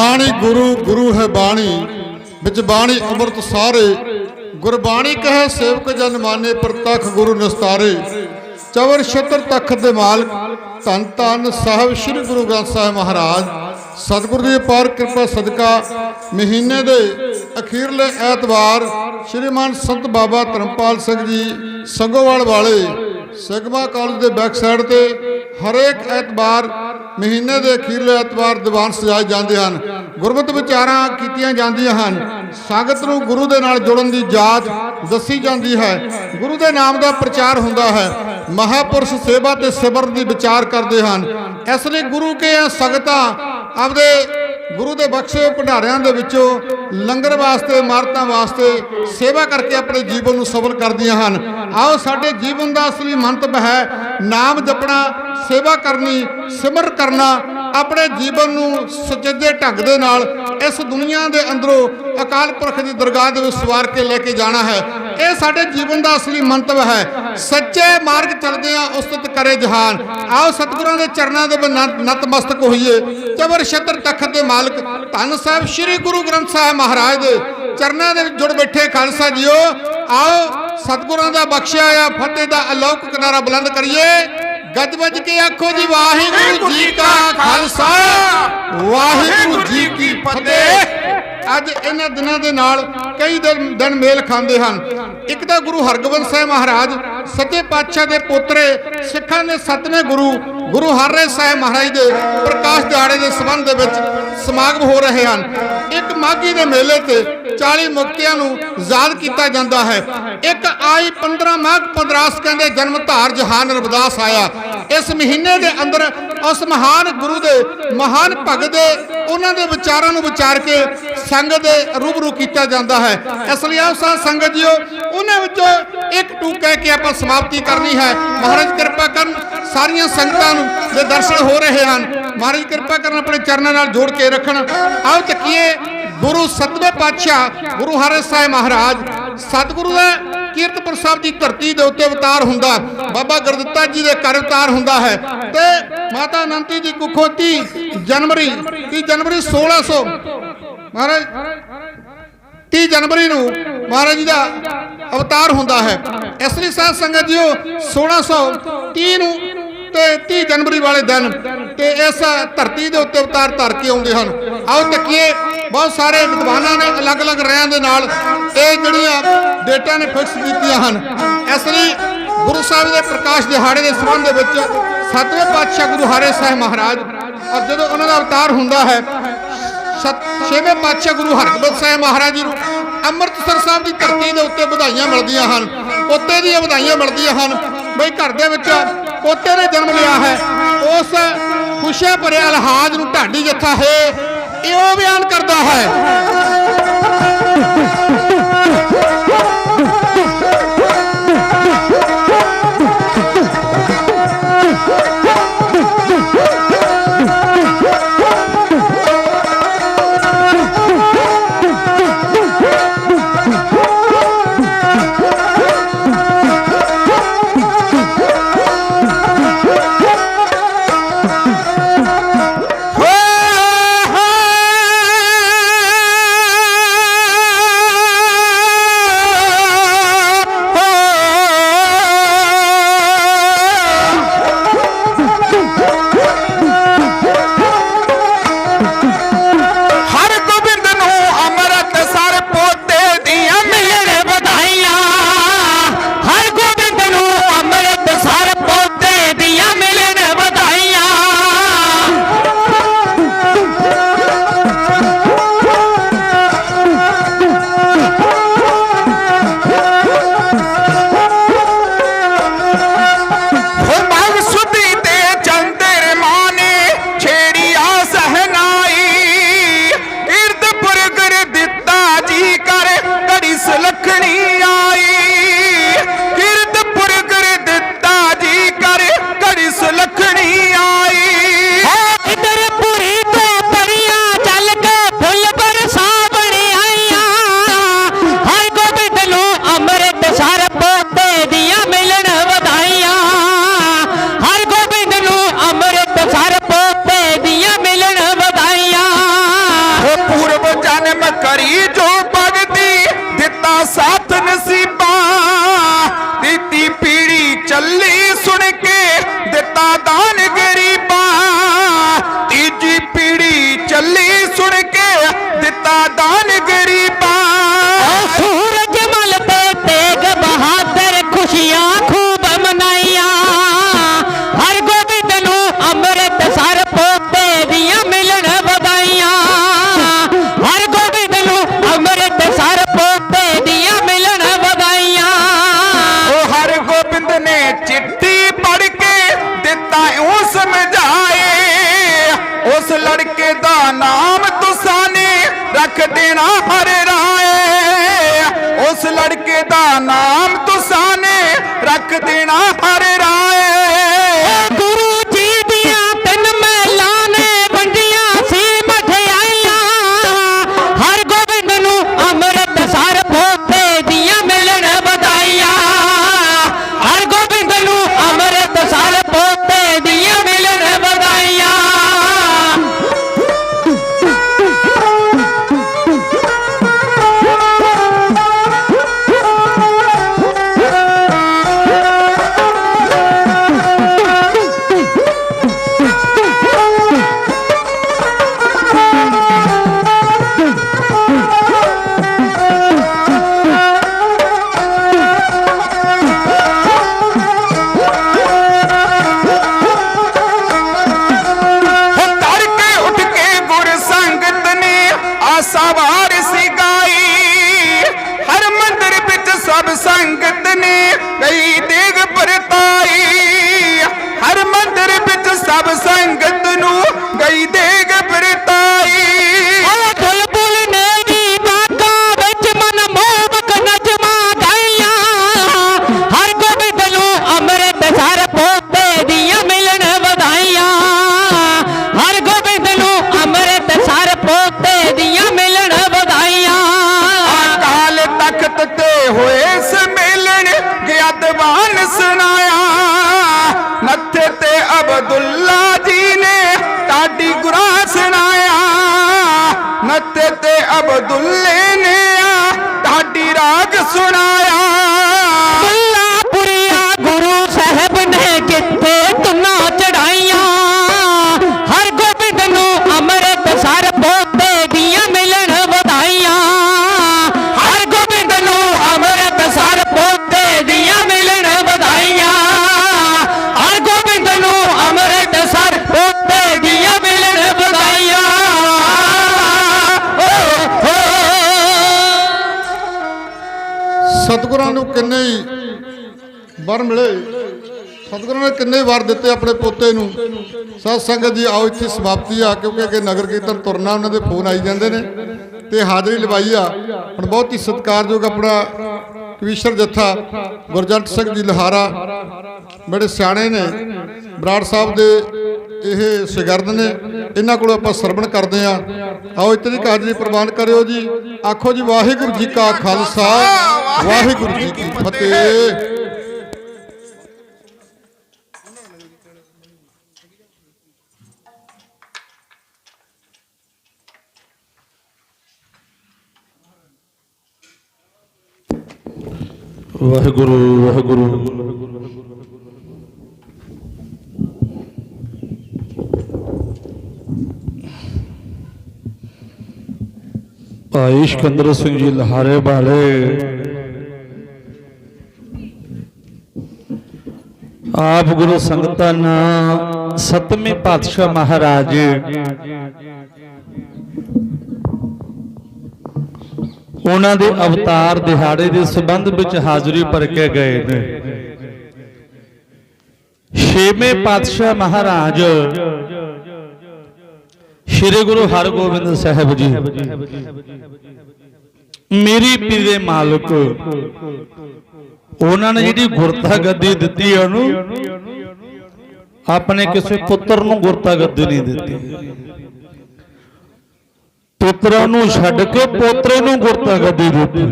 ਬਾਣੀ ਗੁਰੂ ਗੁਰੂ ਹੈ ਬਾਣੀ। ਵਿੱਚ ਬਾਣੀ ਅੰਮ੍ਰਿਤ ਸਾਰੇ। ਗੁਰਬਾਣੀ ਕਹੇ ਸੇਵਕ ਜਨ ਮਾਨੇ ਪ੍ਰਤੱਖ ਗੁਰੂ ਨਿਸਤਾਰੇ। ਚਵਰ ਛਤਰ ਤਖਤ ਦੇ ਮਾਲਕ, ਧੰਨ ਧੰਨ ਸਾਹਿਬ ਸ੍ਰੀ ਗੁਰੂ ਗ੍ਰੰਥ ਸਾਹਿਬ ਮਹਾਰਾਜ। ਸਤਿਗੁਰੂ ਦੀ ਅਪਾਰ ਕਿਰਪਾ ਸਦਕਾ ਮਹੀਨੇ ਦੇ ਅਖੀਰਲੇ ਐਤਵਾਰ ਸ਼੍ਰੀਮਾਨ ਸੰਤ ਬਾਬਾ ਧਰਮਪਾਲ ਸਿੰਘ ਜੀ ਸੰਗੋਵਾਲ ਵਾਲੇ ਸਿਗਮਾ ਕਾਲਜ ਦੇ ਬੈਕ ਸਾਈਡ ਤੇ ਹਰੇਕ ਐਤਵਾਰ ਮਹੀਨੇ ਦੇ ਅਖੀਰਲੇ ਐਤਵਾਰ ਦੀਵਾਨ ਸਜਾਏ ਜਾਂਦੇ ਹਨ। ਗੁਰਮਤਿ ਵਿਚਾਰਾਂ ਕੀਤੀਆਂ ਜਾਂਦੀਆਂ ਹਨ। ਸੰਗਤ ਨੂੰ ਗੁਰੂ ਦੇ ਨਾਲ ਜੁੜਨ ਦੀ ਜਾਚ ਦੱਸੀ ਜਾਂਦੀ ਹੈ। ਗੁਰੂ ਦੇ ਨਾਮ ਦਾ ਪ੍ਰਚਾਰ ਹੁੰਦਾ ਹੈ। ਮਹਾਪੁਰਸ਼ ਸੇਵਾ ਤੇ ਸਿਮਰਨ ਦੀ ਵਿਚਾਰ ਕਰਦੇ ਹਨ। ਇਸ ਲਈ ਗੁਰੂ ਕੇ ਸੰਗਤਾਂ ਆਪਦੇ ਗੁਰੂ ਦੇ ਬਖਸ਼ੇ ਭੰਡਾਰਿਆਂ ਦੇ ਵਿੱਚੋਂ ਲੰਗਰ ਵਾਸਤੇ, ਇਮਾਰਤਾਂ ਵਾਸਤੇ ਸੇਵਾ ਕਰਕੇ ਆਪਣੇ ਜੀਵਨ ਨੂੰ ਸਫਲ ਕਰਦੀਆਂ ਹਨ। ਆਓ ਸਾਡੇ ਜੀਵਨ ਦਾ ਅਸਲੀ ਮੰਤਵ ਹੈ ਨਾਮ ਜਪਣਾ, ਸੇਵਾ ਕਰਨੀ, ਸਿਮਰ ਕਰਨਾ, ਆਪਣੇ ਜੀਵਨ ਨੂੰ ਸੁਚੱਜੇ ਢੰਗ ਦੇ ਨਾਲ ਇਸ ਦੁਨੀਆ ਦੇ ਅੰਦਰੋਂ ਅਕਾਲ ਪੁਰਖ ਦੀ ਦਰਗਾਹ ਦੇ ਵਿੱਚ ਸਵਾਰ ਕੇ ਲੈ ਕੇ ਜਾਣਾ ਹੈ। ਇਹ ਸਾਡੇ ਜੀਵਨ ਦਾ ਅਸਲੀ ਮੰਤਵ ਹੈ। ਸੱਚੇ ਮਾਰਗ ਚੱਲਦੇ ਆ, ਉਸਤਤ ਕਰੇ ਜਹਾਨ। ਆਓ ਸਤਿਗੁਰਾਂ ਦੇ ਚਰਨਾਂ ਦੇ ਨਤਮਸਤਕ ਹੋਈਏ। ਚਵਰ ਛਤਰ ਤਖਤ ਦੇ ਮਾਲਕ ਧੰਨ ਸਾਹਿਬ ਸ੍ਰੀ ਗੁਰੂ ਗ੍ਰੰਥ ਸਾਹਿਬ ਮਹਾਰਾਜ। ਦੇ ਚਰਨਾਂ ਦੇ ਜੁੜ ਬੈਠੇ ਖਾਲਸਾ ਜੀਓ, ਆਓ ਸਤਿਗੁਰਾਂ ਦਾ ਬਖਸ਼ਿਆ ਆ, ਫਤਿਹ ਦਾ ਅਲੌਕਿਕ ਕਿਨਾਰਾ ਬੁਲੰਦ ਕਰੀਏ। ਗੱਜ ਵੱਜ ਕੇ ਆਖੋ ਜੀ, ਵਾਹਿਗੁਰੂ ਜੀ ਕਾ ਖਾਲਸਾ। ਵਾਹਿਗੁਰੂ ਜੀ ਕੀ ਫਤਿਹ। ਅੱਜ ਇਹਨਾਂ ਦਿਨਾਂ ਦੇ ਨਾਲ ਕਈ ਦਿਨ ਮੇਲ ਖਾਂਦੇ ਹਨ। ਇੱਕ ਤਾਂ ਗੁਰੂ ਹਰਗੋਬਿੰਦ ਸਾਹਿਬ ਮਹਾਰਾਜ, ਸੱਚੇ ਪਾਤਸ਼ਾਹ ਦੇ ਪੋਤਰੇ, ਸਿੱਖਾਂ ਦੇ ਸੱਤਵੇਂ ਗੁਰੂ ਗੁਰੂ ਹਰਰਾਏ ਸਾਹਿਬ ਮਹਾਰਾਜ ਦੇ ਪ੍ਰਕਾਸ਼ ਦਿਹਾੜੇ ਦੇ ਸੰਬੰਧ ਦੇ ਵਿੱਚ ਸਮਾਗਮ ਹੋ ਰਹੇ ਹਨ। ਇੱਕ ਮਾਘੀ ਦੇ ਮੇਲੇ ਤੇ 40 ਮੁਕਤਿਆਂ ਨੂੰ ਯਾਦ ਕੀਤਾ ਜਾਂਦਾ ਹੈ। ਇੱਕ ਆਈ 15 ਮਾਘ 15 ਕਹਿੰਦੇ ਜਨਮ ਧਾਰ ਜਹਾਨ ਰਵਿਦਾਸ ਆਇਆ। ਇਸ ਮਹੀਨੇ ਦੇ ਅੰਦਰ ਉਸ ਮਹਾਨ ਗੁਰੂ ਦੇ, ਮਹਾਨ ਭਗਤ ਦੇ, ਉਹਨਾਂ ਦੇ ਵਿਚਾਰਾਂ ਨੂੰ ਵਿਚਾਰ ਕੇ ਸੰਗਤ ਦੇ ਰੂਬਰੂ ਕੀਤਾ ਜਾਂਦਾ ਹੈ। ਇਸ ਲਈ ਆਪ ਸੰਗਤ ਜੀਓ, ਉਹਨਾਂ ਵਿੱਚੋਂ ਇੱਕ ਟੂ ਕਹਿ ਕੇ ਆਪਾਂ ਸਮਾਪਤੀ ਕਰਨੀ ਹੈ। ਮਹਾਰਾਜ ਕਿਰਪਾ ਕਰਨ ਸਾਰੀਆਂ ਸੰਗਤਾਂ ਨੂੰ ਦੇ ਦਰਸ਼ਨ ਹੋ ਰਹੇ ਹਨ। ਮਹਾਰਾਜ ਕਿਰਪਾ ਕਰਨ ਆਪਣੇ ਚਰਨਾਂ ਨਾਲ ਜੋੜ ਕੇ ਰੱਖਣ। ਆਓ ਚੱਕੀਏ ਗੁਰੂ ਸਤਵੇਂ ਪਾਤਸ਼ਾਹ ਗੁਰੂ ਹਰਿ ਸਾਹਿਬ ਮਹਾਰਾਜ। ਸਤਿਗੁਰੂ ਦਾ ਕੀਰਤਪੁਰ ਸਾਹਿਬ ਦੀ ਧਰਤੀ ਦੇ ਉੱਤੇ ਅਵਤਾਰ ਹੁੰਦਾ ਬਾਬਾ ਗੁਰਦਿੱਤਾ ਜੀ ਦੇ ਘਰ ਅਵਤਾਰ ਹੁੰਦਾ ਹੈ। ਤੇ ਮਾਤਾ ਅਨੰਤੀ ਦੀ ਕੁੱਖੋਂ 30 ਜਨਵਰੀ 30 ਜਨਵਰੀ 1600 ਮਹਾਰਾਜ 30 ਜਨਵਰੀ ਨੂੰ ਮਹਾਰਾਜ ਜੀ ਦਾ ਅਵਤਾਰ ਹੁੰਦਾ ਹੈ। ਇਸ ਲਈ ਸਾਧ ਸੰਗਤ ਜੀਓ 1630 ਨੂੰ ਤੇ 30 ਜਨਵਰੀ ਵਾਲੇ ਦਿਨ ਤੇ ਇਸ ਧਰਤੀ ਦੇ ਉੱਤੇ ਅਵਤਾਰ ਧਰ ਕੇ ਆਉਂਦੇ ਹਨ। ਆਓ ਤੱਕੀਏ ਬਹੁਤ ਸਾਰੇ ਵਿਦਵਾਨਾਂ ਨੇ ਅਲੱਗ-ਅਲੱਗ ਰਿਆਂ ਦੇ ਨਾਲ ਇਹ ਜਿਹੜੀਆਂ ਡੇਟਾ ਨੇ ਫਿਕਸ ਕੀਤੀਆਂ ਹਨ। ਇਸ ਲਈ ਗੁਰੂ ਸਾਹਿਬ ਦੇ ਪ੍ਰਕਾਸ਼ ਦਿਹਾੜੇ ਦੇ ਸੰਬੰਧ ਦੇ ਵਿੱਚ ਸਤਵੇਂ ਪਾਤਸ਼ਾਹ ਗੁਰੂ ਹਰੇ ਸਾਹਿਬ ਮਹਾਰਾਜ, ਔਰ ਜਦੋਂ ਉਹਨਾਂ ਦਾ ਅਵਤਾਰ ਹੁੰਦਾ ਹੈ, ਸਤ, ਛੇਵੇਂ ਪਾਤਸ਼ਾਹ ਗੁਰੂ ਹਰਗੋਬਿੰਦ ਸਾਹਿਬ ਮਹਾਰਾਜ ਜੀ ਨੂੰ ਅੰਮ੍ਰਿਤਸਰ ਸਾਹਿਬ ਦੀ ਧਰਤੀ ਦੇ ਉੱਤੇ ਵਧਾਈਆਂ ਮਿਲਦੀਆਂ ਹਨ। ਪੋਤੇ ਦੀਆਂ ਵਧਾਈਆਂ ਮਿਲਦੀਆਂ ਹਨ। ਬਈ ਘਰ ਦੇ ਵਿੱਚ ਪੋਤੇ ਨੇ ਜਨਮ ਲਿਆ ਹੈ, ਉਸ ਖੁਸ਼ੀਆਂ ਭਰੇ ਅਲਹਾਜ ਨੂੰ ਢਾਡੀ ਜੱਥਾ, ਹੈ ਇਹ ਬਿਆਨ ਕਰਦਾ ਹੈ ਰੱਖ ਦੇਣਾ ਹਰ ਰਾਏ। ਉਸ ਲੜਕੇ ਦਾ ਨਾਮ ਤੁਸਾਂ ਨੇ ਰੱਖ ਦੇਣਾ ਸਤਿਗੁਰੂ ਨੇ ਕਿੰਨੇ ਵਾਰ ਦਿੱਤੇ ਆਪਣੇ ਪੋਤੇ ਨੂੰ? ਸਤ ਸੰਗਤ ਜੀ, ਆਓ ਇੱਥੇ ਸਮਾਪਤੀ ਆ, ਕਿਉਂਕਿ ਅੱਗੇ ਨਗਰ ਕੀਰਤਨ ਤੁਰਨਾ, ਉਹਨਾਂ ਦੇ ਫੋਨ ਆਈ ਜਾਂਦੇ ਨੇ। ਤੇ ਹਾਜ਼ਰੀ ਲਵਾਈ ਆ। ਹੁਣ ਬਹੁਤ ਹੀ ਸਤਿਕਾਰਯੋਗ ਆਪਣਾ ਕਵੀਸ਼ਰ ਜੱਥਾ, ਗੁਰਜੰਟ ਸਿੰਘ ਜੀ ਲਹਾਰਾ। ਬੜੇ ਸਿਆਣੇ ਨੇ। ਬਰਾੜ ਸਾਹਿਬ ਦੇ ਇਹ ਸਗਰਦ ਨੇ। ਇਹਨਾਂ ਕੋਲੋਂ ਆਪਾਂ ਸਰਵਣ ਕਰਦੇ ਆ। ਆਓ ਇਤਨੀ ਕਾਜ਼ਰੀ ਪ੍ਰਵਾਨ ਕਰਿਓ ਜੀ। ਆਖੋ ਜੀ, ਵਾਹਿਗੁਰੂ ਜੀ ਕਾ ਖਾਲਸਾ, ਵਾਹਿਗੁਰੂ ਜੀ ਕੀ ਫਤਿਹ। ਵਾਹਿਗੁਰੂ ਵਾਹਿਗੁਰੂ ਭਾਈ ਸਿਕੰਦਰ ਸਿੰਘ ਜੀ ਲਹਾਰੇ ਵਾਲੇ ਆਪ ਗੁਰੂ ਸੰਗਤਨ ਸਤਵੇਂ ਪਾਤਸ਼ਾਹ ਮਹਾਰਾਜ ਉਹਨਾਂ ਦੇ ਅਵਤਾਰ ਦਿਹਾੜੇ ਦੇ ਸੰਬੰਧ ਵਿੱਚ ਹਾਜ਼ਰੀ ਭਰ ਕੇ ਗਏ ਨੇ। ਛੇਵੇਂ ਪਾਤਸ਼ਾਹ ਮਹਾਰਾਜ ਸ੍ਰੀ ਗੁਰੂ ਹਰਗੋਬਿੰਦ ਸਾਹਿਬ ਜੀ। ਮੇਰੀ ਪੀਰੇ ਮਾਲਕ, ਉਹਨਾਂ ਨੇ ਜਿਹੜੀ ਗੁਰਤਾ ਗੱਦੀ ਦਿੱਤੀ ਉਹਨੂੰ, ਆਪਣੇ ਕਿਸੇ ਪੁੱਤਰ ਨੂੰ ਗੁਰਤਾ ਗੱਦੀ ਨਹੀਂ ਦਿੱਤੀ। ਪੁੱਤਰਾਂ ਨੂੰ ਛੱਡ ਕੇ ਪੋਤਰੇ ਨੂੰ ਗੁਰਤਾ ਗੱਦੀ ਦਿੱਤੀ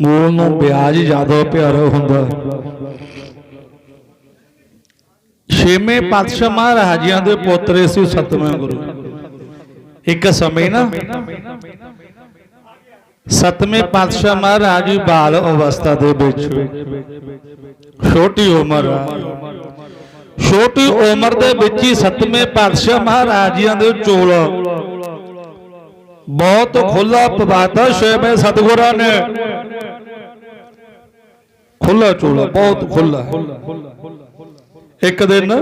ਮੂਲ ਨੂੰ ਵਿਆਜ ਜ਼ਿਆਦਾ ਪਿਆਰਾ ਹੁੰਦਾ। ਛੇਵੇਂ ਪਾਤਸ਼ਾਹ ਮਹਾਰਾਜਿਆਂ ਦੇ ਪੋਤਰੇ ਸੀ ਸਤਵੇਂ ਗੁਰੂ। ਇੱਕ ਸਮੇਂ ਨਾ ਸਤਵੇਂ ਪਾਤਸ਼ਾਹ ਮਹਾਰਾਜ ਬਾਲ ਅਵਸਥਾ ਦੇ ਵਿੱਚ। ਛੋਟੀ ਉਮਰ। ਛੋਟੀ ਉਮਰ ਦੇ ਵਿੱਚ ਹੀ ਸਤਵੇਂ ਪਾਤਸ਼ਾਹ ਮਹਾਰਾਜ ਜੀਆਂ ਦੇ ਚੋਲ ਬਹੁਤ ਖੁੱਲਾ ਪਵਾਤਾ ਸ਼ੇਬ ਹੈ ਸਤਿਗੁਰਾਂ ਨੇ। ਖੁੱਲਾ ਚੋਲਾ, ਬਹੁਤ ਖੁੱਲਾ ਇੱਕ ਦਿਨ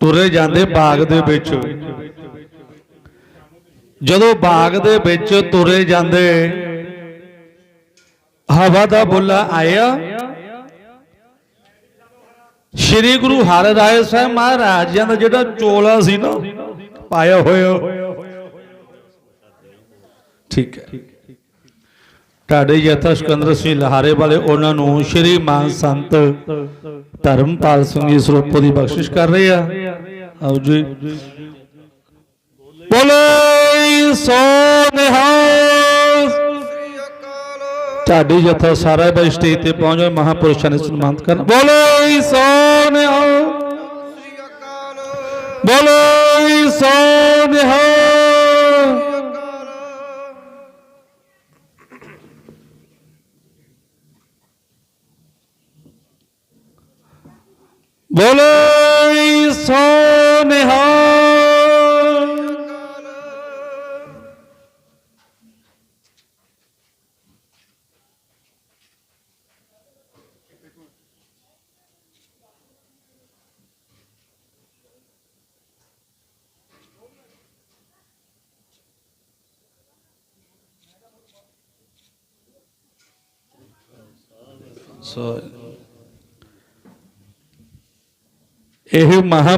ਤੁਰੇ ਜਾਂਦੇ ਬਾਗ ਦੇ ਵਿੱਚ। ਜਦੋਂ ਬਾਗ ਦੇ ਵਿੱਚ ਤੁਰੇ ਜਾਂਦੇ, ਹਵਾ ਦਾ ਬੁੱਲਾ ਆਇਆ। ਸ੍ਰੀ ਗੁਰੂ ਹਰਿਰਾਏ ਸਾਹਿਬ ਮਹਾਰਾਜ ਜੀ ਦਾ ਜਿਹੜਾ ਚੋਲਾ ਸੀ ਨਾ, ਪਾਇਆ ਹੋਇਆ। ਠੀਕ ਹੈ। ਤੁਹਾਡੇ ਜਥਾ ਸਿਕੰਦਰ ਸਿੰਘ ਲਹਾਰੇ ਵਾਲੇ ਉਹਨਾਂ ਨੂੰ ਸ੍ਰੀ ਮਾਨ ਸੰਤ ਧਰਮਪਾਲ ਸਿੰਘ ਜੀ ਸਰੂਪੋ ਦੀ ਬਖਸ਼ਿਸ਼ ਕਰ ਰਹੇ ਆ। ਆਓ ਜੀ। ਬੋਲੇ ਸੋ ਨਿਹਾਲ। ਤੁਹਾਡੀ ਜਥਾ ਸਾਰਾ ਬਈ ਸਟੇਜ ਤੇ ਪਹੁੰਚ ਜਾਓ, ਮਹਾਪੁਰਸ਼ਾਂ ਨੇ ਸਨਮਾਨਿਤ ਕਰਨਾ। ਬੋਲੇ ਸੋ ਨਿਹਾਲ। ਬੋਲੇ ਸੋ ਨਿਹਾਲ। ਬੋਲੇ ਸੋ ਨਿਹਾਲ ਸੋ ਇਹ ਮਹਾ